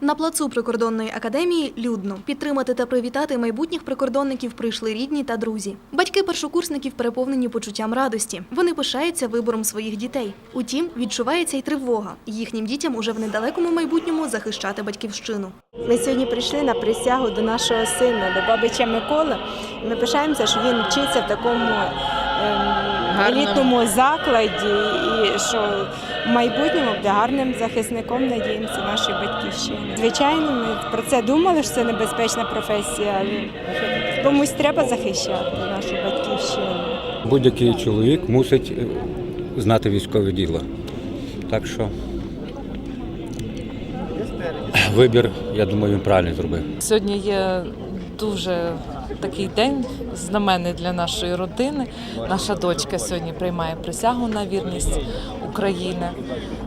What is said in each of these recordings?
На плацу прикордонної академії людно підтримати та привітати майбутніх прикордонників прийшли рідні та друзі. Батьки першокурсників переповнені почуттям радості. Вони пишаються вибором своїх дітей. Утім, відчувається й тривога. Їхнім дітям уже в недалекому майбутньому захищати батьківщину. Ми сьогодні прийшли на присягу до нашого сина, до бабича Миколи. Ми пишаємося, що він вчиться в такому ем, елітному закладі, і що в майбутньому буде гарним захисником, надіємося, нашої батьківщини. Звичайно, ми про це думали, що це небезпечна професія, але комусь треба захищати нашу батьківщину. Будь-який чоловік мусить е, знати військове діло. Так що вибір, я думаю, він правильний зробив. Сьогодні є дуже такий день знаменний для нашої родини. Наша дочка сьогодні приймає присягу на вірність України.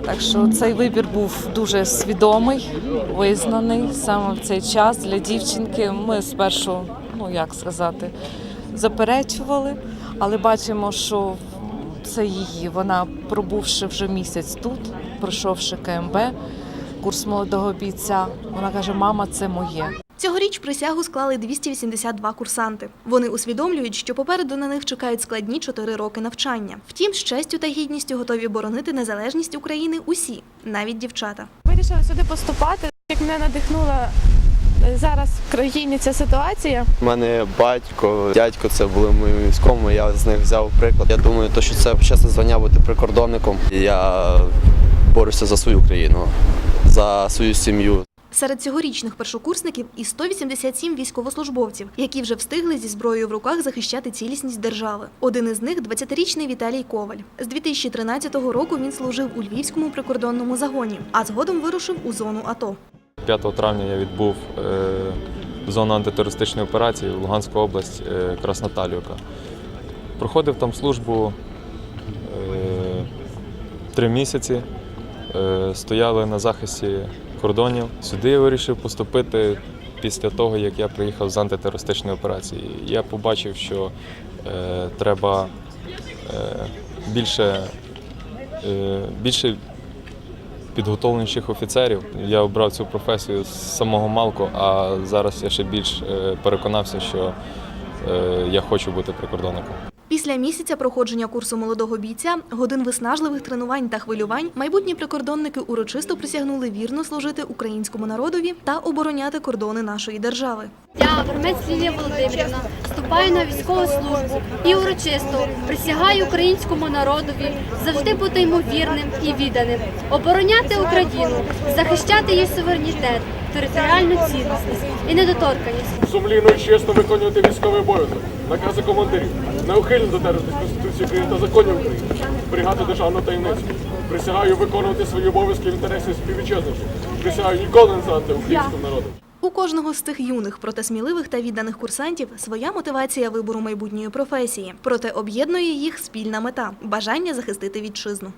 Так що цей вибір був дуже свідомий, визнаний саме в цей час для дівчинки. Ми спершу, ну як сказати, заперечували, але бачимо, що це її. Вона пробувши вже місяць тут, пройшовши КМБ, курс молодого бійця. Вона каже: Мама, це моє. Цьогоріч присягу склали 282 курсанти. Вони усвідомлюють, що попереду на них чекають складні чотири роки навчання. Втім, з честю та гідністю готові боронити незалежність України усі, навіть дівчата. Вирішила сюди поступати. Як мене надихнула е, зараз в країні ця ситуація. У мене батько, дядько це були мої військовими, я з них взяв приклад. Я думаю, то, що це чесне звання бути прикордонником. Я борюся за свою країну, за свою сім'ю. Серед цьогорічних першокурсників і 187 військовослужбовців, які вже встигли зі зброєю в руках захищати цілісність держави. Один із них – 20-річний Віталій Коваль. З 2013 року він служив у Львівському прикордонному загоні, а згодом вирушив у зону АТО. 5 травня я відбув е, зону антитерористичної операції в Луганську область е, Красноталівка. Проходив там службу е, три місяці, стояли на захисті кордонів. Сюди я вирішив поступити після того, як я приїхав з антитерористичної операції. Я побачив, що е, треба е, більше, е, більше підготовленіших офіцерів. Я обрав цю професію з самого малку, а зараз я ще більш е, переконався, що е, я хочу бути прикордонником. Після місяця проходження курсу молодого бійця, годин виснажливих тренувань та хвилювань, майбутні прикордонники урочисто присягнули вірно служити українському народові та обороняти кордони нашої держави. Я, Вермець Лілія Володимирівна, вступаю на військову службу і урочисто присягаю українському народові завжди бути йому вірним і відданим, обороняти Україну, захищати її суверенітет, територіальну цілісність і недоторканність. сумлінно і чесно виконувати військовий обов'язок, накази командирів, неухильно додержуватись Конституції України та законів України, зберігати державну таємницю. Присягаю виконувати свої обов'язки в інтересі співвітчизників. Присягаю ніколи не зрадити українському народу. У кожного з цих юних, проте сміливих та відданих курсантів своя мотивація вибору майбутньої професії. Проте об'єднує їх спільна мета бажання захистити вітчизну.